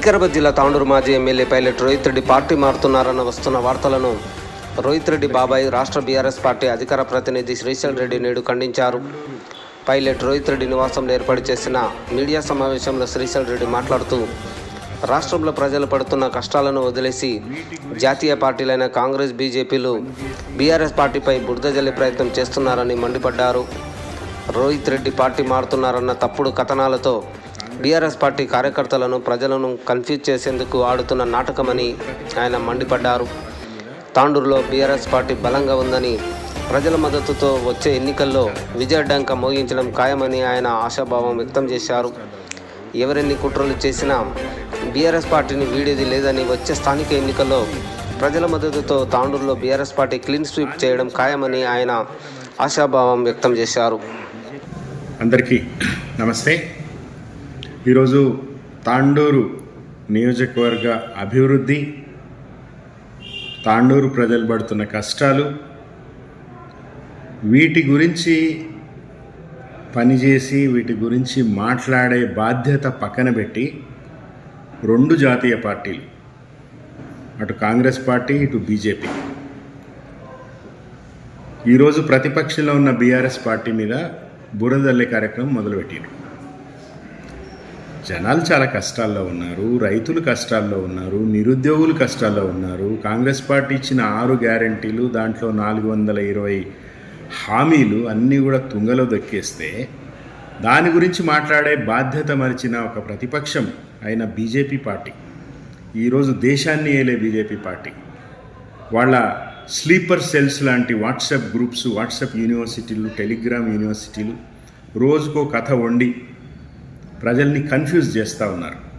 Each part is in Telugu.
వికారాబాద్ జిల్లా తాండూరు మాజీ MLA pilot Rohit Reddy party మారుతున్నారన్న వస్తున్న వార్తలను రోహిత్ రెడ్డి బాబాయ్ రాష్ట్ర బీఆర్ఎస్ పార్టీ అధికార ప్రతినిధి శ్రీశైల్ రెడ్డి నేడు ఖండించారు. పైలట్ రోహిత్ రెడ్డి నివాసంలో ఏర్పాటు చేసిన మీడియా సమావేశంలో శ్రీశైల్ రెడ్డి మాట్లాడుతూ రాష్ట్రంలో ప్రజలు పడుతున్న కష్టాలను వదిలేసి జాతీయ పార్టీలైన కాంగ్రెస్ బీజేపీలు బీఆర్ఎస్ పార్టీపై బురద జల్లే ప్రయత్నం చేస్తున్నారని మండిపడ్డారు. రోహిత్ రెడ్డి పార్టీ మారుతున్నారన్న తప్పుడు కథనాలతో బీఆర్ఎస్ పార్టీ కార్యకర్తలను ప్రజలను కన్ఫ్యూజ్ చేసేందుకు ఆడుతున్న నాటకమని ఆయన మండిపడ్డారు. తాండూరులో బీఆర్ఎస్ పార్టీ బలంగా ఉందని ప్రజల మద్దతుతో వచ్చే ఎన్నికల్లో విజయడ్డంక మోగించడం ఖాయమని ఆయన ఆశాభావం వ్యక్తం చేశారు. ఎవరెన్ని కుట్రలు చేసినా బీఆర్ఎస్ పార్టీని వీడేది లేదని వచ్చే స్థానిక ఎన్నికల్లో ప్రజల మద్దతుతో తాండూరులో బీఆర్ఎస్ పార్టీ క్లీన్ స్వీప్ చేయడం ఖాయమని ఆయన ఆశాభావం వ్యక్తం చేశారు. అందరికీ నమస్తే. ఈరోజు తాండూరు నియోజకవర్గ అభివృద్ధి తాండూరు ప్రజలు పడుతున్న కష్టాలు వీటి గురించి పనిచేసి వీటి గురించి మాట్లాడే బాధ్యత పక్కన పెట్టి రెండు జాతీయ పార్టీలు అటు కాంగ్రెస్ పార్టీ ఇటు బీజేపీ. ఈరోజు ప్రతిపక్షంలో ఉన్న బీఆర్ఎస్ పార్టీ మీద బురదల్లే కార్యక్రమం మొదలుపెట్టారు జనాలు చాలా కష్టాల్లో ఉన్నారు రైతులు కష్టాల్లో ఉన్నారు నిరుద్యోగులు కష్టాల్లో ఉన్నారు. కాంగ్రెస్ పార్టీ ఇచ్చిన ఆరు గ్యారంటీలు దాంట్లో నాలుగు వందల ఇరవై హామీలు అన్నీ కూడా తుంగలో దొక్కేస్తే దాని గురించి మాట్లాడే బాధ్యత మరిచిన ఒక ప్రతిపక్షం అయిన బీజేపీ పార్టీ. ఈరోజు దేశాన్ని ఏలే బీజేపీ పార్టీ. వాళ్ళ స్లీపర్ సెల్స్ లాంటి వాట్సాప్ గ్రూప్స్ వాట్సాప్ యూనివర్సిటీలు టెలిగ్రామ్ యూనివర్సిటీలు రోజుకో కథ వండి ప్రజల్ని కన్ఫ్యూజ్ చేస్తూ ఉన్నారు.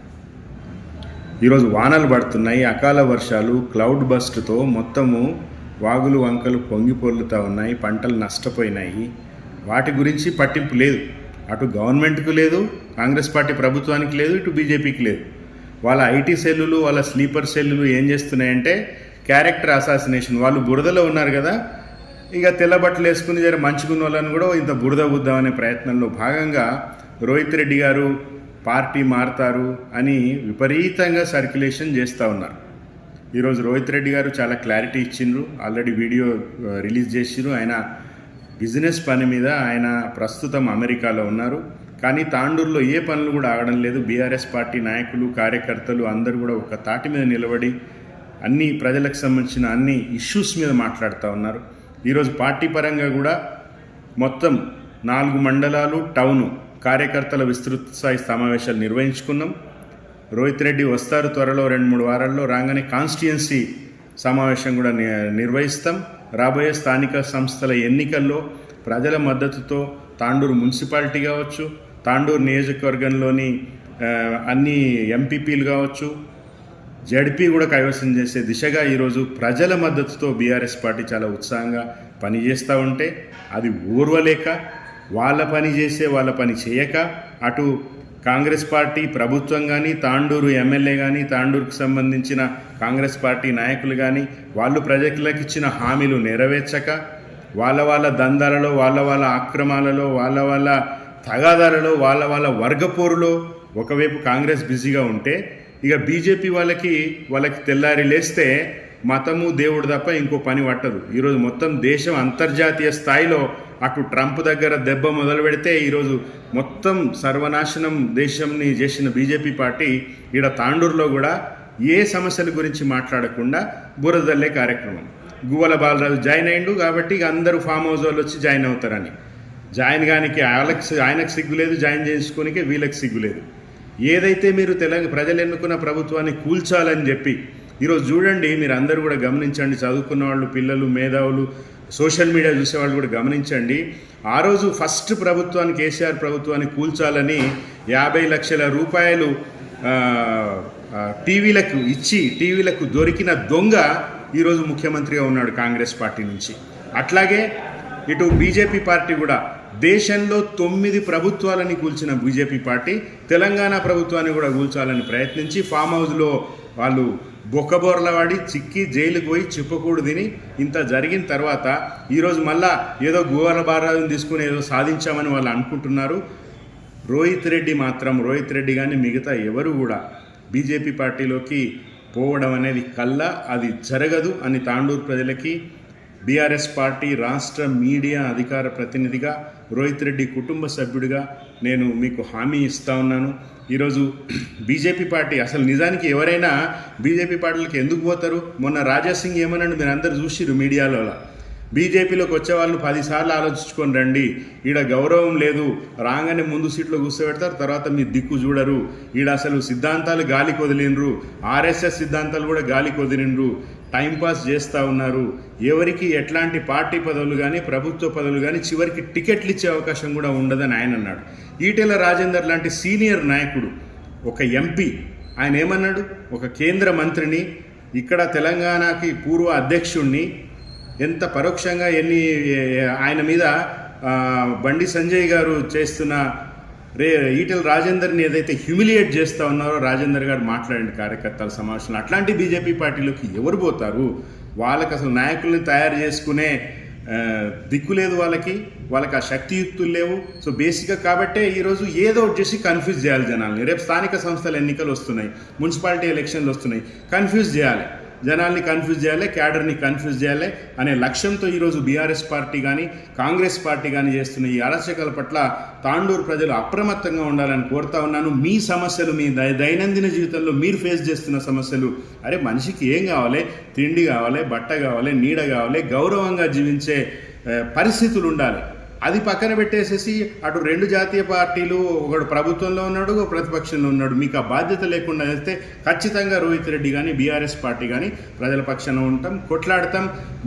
ఈరోజు వానలు పడుతున్నాయి అకాల వర్షాలు క్లౌడ్ బస్ట్తో మొత్తము వాగులు వంకలు పొంగి పొర్లుతూ ఉన్నాయి పంటలు నష్టపోయినాయి. వాటి గురించి పట్టింపు లేదు. అటు గవర్నమెంట్కు లేదు కాంగ్రెస్ పార్టీ ప్రభుత్వానికి లేదు ఇటు బీజేపీకి లేదు. వాళ్ళ ఐటీ సెల్లులు వాళ్ళ స్లీపర్ సెల్లులు ఏం చేస్తున్నాయంటే క్యారెక్టర్ అసాసినేషన్. వాళ్ళు బురదలో ఉన్నారు కదా ఇక తెల్ల బట్టలు వేసుకుని జర మంచుకున్న వాళ్ళని కూడా ఇంత బురద బుద్దామనే ప్రయత్నంలో భాగంగా రోహిత్ రెడ్డి గారు పార్టీ మారుతారు అని విపరీతంగా సర్క్యులేషన్ చేస్తూ ఉన్నారు. ఈరోజు రోహిత్ రెడ్డి గారు చాలా క్లారిటీ ఇచ్చిండ్రు. ఆల్రెడీ వీడియో రిలీజ్ చేసిండ్రు. ఆయన బిజినెస్ పని మీద ఆయన ప్రస్తుతం అమెరికాలో ఉన్నారు. కానీ తాండూరులో ఏ పనులు కూడా ఆగడం లేదు. బీఆర్ఎస్ పార్టీ నాయకులు కార్యకర్తలు అందరూ కూడా ఒక తాటి మీద నిలబడి అన్ని ప్రజలకు సంబంధించిన అన్ని ఇష్యూస్ మీద మాట్లాడుతూ ఉన్నారు. ఈరోజు పార్టీ పరంగా కూడా మొత్తం నాలుగు మండలాలు టౌను కార్యకర్తల విస్తృత స్థాయి సమావేశాలు నిర్వహించుకున్నాం. రోహిత్ రెడ్డి వస్తారు త్వరలో రెండు మూడు వారాల్లో. రాగానే కాన్స్టిట్యుయన్సీ సమావేశం కూడా ని- నిర్వహిస్తాం. రాబోయే స్థానిక సంస్థల ఎన్నికల్లో ప్రజల మద్దతుతో తాండూరు మున్సిపాలిటీ కావచ్చు తాండూరు నియోజకవర్గంలోని అన్ని ఎంపీపీలు కావచ్చు జడ్పీ కూడా కైవసం చేసే దిశగా ఈరోజు ప్రజల మద్దతుతో బీఆర్ఎస్ పార్టీ చాలా ఉత్సాహంగా పనిచేస్తూ ఉంటే అది ఊర్వలేక వాళ్ళ పని చేసే వాళ్ళ పని చేయక అటు కాంగ్రెస్ పార్టీ ప్రభుత్వం కానీ తాండూరు ఎమ్మెల్యే కానీ తాండూరుకు సంబంధించిన కాంగ్రెస్ పార్టీ నాయకులు కానీ వాళ్ళు ప్రజలకు ఇచ్చిన హామీలు నెరవేర్చక వాళ్ళ వాళ్ళ దందాలలో వాళ్ళ వాళ్ళ ఆక్రమాలలో వాళ్ళ వాళ్ళ తగాదాలలో వాళ్ళ వాళ్ళ వర్గపోరులో ఒకవైపు కాంగ్రెస్ బిజీగా ఉంటే ఇక బీజేపీ వాళ్ళకి వాళ్ళకి తెల్లారి లేస్తే మతము దేవుడు తప్ప ఇంకో పని పట్టదు. ఈరోజు మొత్తం దేశం అంతర్జాతీయ స్థాయిలో అటు ట్రంప్ దగ్గర దెబ్బ మొదలు పెడితే ఈరోజు మొత్తం సర్వనాశనం దేశంని చేసిన బీజేపీ పార్టీ ఈడ తాండూరులో కూడా ఏ సమస్యల గురించి మాట్లాడకుండా బురదల్లే కార్యక్రమం. గువ్వల బాలరాజు జాయిన్ అయిండు కాబట్టి ఇక అందరూ ఫామ్ హౌస్ వాళ్ళు వచ్చి జాయిన్ అవుతారని. జాయిన్ గానికి వాళ్ళకి ఆయనకు సిగ్గు లేదు జాయిన్ చేసుకోనికే వీళ్ళకి సిగ్గు లేదు. ఏదైతే మీరు తెలంగాణ ప్రజలు ఎన్నుకున్న ప్రభుత్వాన్ని కూల్చాలని చెప్పి ఈరోజు చూడండి మీరు అందరూ కూడా గమనించండి. చదువుకున్న వాళ్ళు పిల్లలు మేధావులు సోషల్ మీడియా చూసేవాళ్ళు కూడా గమనించండి. ఆ రోజు ఫస్ట్ ప్రభుత్వాన్ని కేసీఆర్ ప్రభుత్వాన్ని కూల్చాలని యాభై లక్షల రూపాయలు టీవీలకు ఇచ్చి టీవీలకు దొరికిన దొంగ ఈరోజు ముఖ్యమంత్రిగా ఉన్నాడు కాంగ్రెస్ పార్టీ నుంచి. అట్లాగే ఇటు బీజేపీ పార్టీ కూడా దేశంలో తొమ్మిది ప్రభుత్వాలని కూల్చిన బీజేపీ పార్టీ తెలంగాణ ప్రభుత్వాన్ని కూడా కూల్చాలని ప్రయత్నించి ఫామ్ హౌస్లో వాళ్ళు బొక్కబోర్ల వాడి చిక్కి జైలుకు పోయి చిప్పకూడు తిని ఇంత జరిగిన తర్వాత ఈరోజు మళ్ళా ఏదో గోవల బారాజుని తీసుకుని ఏదో సాధించామని వాళ్ళు అనుకుంటున్నారు. రోహిత్ రెడ్డి మాత్రం రోహిత్ రెడ్డి కానీ మిగతా ఎవరు కూడా బీజేపీ పార్టీలోకి పోవడం అనేది కల్లా అది జరగదు అని తాండూరు ప్రజలకి బీఆర్ఎస్ పార్టీ రాష్ట్ర మీడియా అధికార ప్రతినిధిగా రోహిత్ రెడ్డి కుటుంబ సభ్యుడిగా నేను మీకు హామీ ఇస్తా ఉన్నాను. ఈరోజు బీజేపీ పార్టీ అసలు నిజానికి ఎవరైనా బీజేపీ పార్టీలకు ఎందుకు పోతారు? మొన్న రాజాసింగ్ ఏమన్నాడు? మీరు అందరు చూసిరు మీడియాలో బీజేపీలోకి వచ్చే వాళ్ళు పదిసార్లు ఆలోచించుకొని రండి. ఈడ గౌరవం లేదు. రాగానే ముందు సీట్లో కూర్చోబెడతారు. తర్వాత మీ దిక్కు చూడరు. ఈడ అసలు సిద్ధాంతాలు గాలికి వదిలినరు ఆర్ఎస్ఎస్ సిద్ధాంతాలు కూడా గాలికి వదిలినరు టైంపాస్ చేస్తూ ఉన్నారు. ఎవరికి ఎట్లాంటి పార్టీ పదవులు కానీ ప్రభుత్వ పదవులు కానీ చివరికి టికెట్లు ఇచ్చే అవకాశం కూడా ఉండదని ఆయన అన్నాడు. ఈటెల రాజేందర్ లాంటి సీనియర్ నాయకుడు ఒక ఎంపీ ఆయన ఏమన్నాడు? ఒక కేంద్ర మంత్రిని ఇక్కడ తెలంగాణకి పూర్వ అధ్యక్షుణ్ణి ఎంత పరోక్షంగా ఎన్ని ఆయన మీద బండి సంజయ్ గారు చేస్తున్న రే ఈటెల రాజేందర్ని ఏదైతే హ్యూమిలియేట్ చేస్తూ ఉన్నారో రాజేందర్ గారు మాట్లాడండి కార్యకర్తల సమావేశంలో. అట్లాంటి బీజేపీ పార్టీలోకి ఎవరు పోతారు? వాళ్ళకి అసలు నాయకుల్ని తయారు చేసుకునే దిక్కు లేదు వాళ్ళకి. వాళ్ళకి ఆ శక్తియుక్తులు లేవు. సో బేసిక్గా కాబట్టే ఈరోజు ఏదో ఒకటి చేసి కన్ఫ్యూజ్ చేయాలి జనాల్ని. రేపు స్థానిక సంస్థల ఎన్నికలు వస్తున్నాయి. మున్సిపాలిటీ ఎలక్షన్లు వస్తున్నాయి. కన్ఫ్యూజ్ చేయాలి. జనాల్ని కన్ఫ్యూజ్ చేయాలి క్యాడర్ని కన్ఫ్యూజ్ చేయాలి అనే లక్ష్యంతో ఈరోజు బీఆర్ఎస్ పార్టీ కానీ కాంగ్రెస్ పార్టీ కానీ చేస్తున్న ఈ అరాచకాల పట్ల తాండూరు ప్రజలు అప్రమత్తంగా ఉండాలని కోరుతా ఉన్నాను. మీ సమస్యలు మీ దై దైనందిన జీవితంలో మీరు ఫేస్ చేస్తున్న సమస్యలు అరే మనిషికి ఏం కావాలి? తిండి కావాలి బట్ట కావాలి నీడ కావాలి గౌరవంగా జీవించే పరిస్థితులు ఉండాలి. అది పక్కన పెట్టేసేసి అటు రెండు జాతీయ పార్టీలు ఒకడు ప్రభుత్వంలో ఉన్నాడు ఒక ప్రతిపక్షంలో ఉన్నాడు. మీకు ఆ బాధ్యత లేకుండా వెళ్తే ఖచ్చితంగా రోహిత్ రెడ్డి కానీ బీఆర్ఎస్ పార్టీ కానీ ప్రజల పక్షాన ఉంటాం కొట్లాడతాం.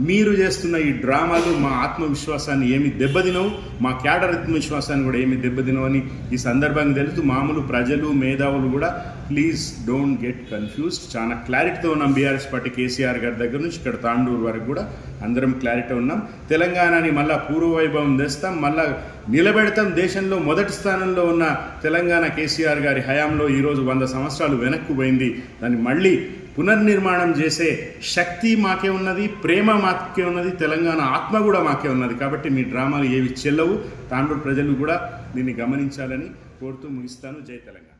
మీరు చేస్తున్న ఈ డ్రామాలు మా ఆత్మవిశ్వాసాన్ని ఏమి దెబ్బతినవు మా క్యాడర్ ఆత్మవిశ్వాసాన్ని కూడా ఏమి దెబ్బతినవు అని ఈ సందర్భంగా తెలుస్తూ మామూలు ప్రజలు మేధావులు కూడా ప్లీజ్ డోంట్ గెట్ కన్ఫ్యూజ్డ్ చాలా క్లారిటీతో ఉన్నాం బీఆర్ఎస్ పార్టీ కేసీఆర్ గారి దగ్గర నుంచి ఇక్కడ తాండూరు వరకు కూడా. అందరం క్లారిటీ ఉన్నాం. తెలంగాణని మళ్ళా పూర్వవైభవం తెస్తాం మళ్ళా నిలబెడతాం. దేశంలో మొదటి స్థానంలో ఉన్న తెలంగాణ కేసీఆర్ గారి హయాంలో ఈరోజు వంద సంవత్సరాలు వెనక్కు పోయింది. దాన్ని మళ్ళీ పునర్నిర్మాణం చేసే శక్తి మాకే ఉన్నది ప్రేమ మాకే ఉన్నది తెలంగాణ ఆత్మ కూడా మాకే ఉన్నది. కాబట్టి మీ డ్రామాలు ఏవి చెల్లవు తాండూరు ప్రజలు కూడా దీన్ని గమనించాలని కోరుతూ ముగిస్తాను. జై తెలంగాణ.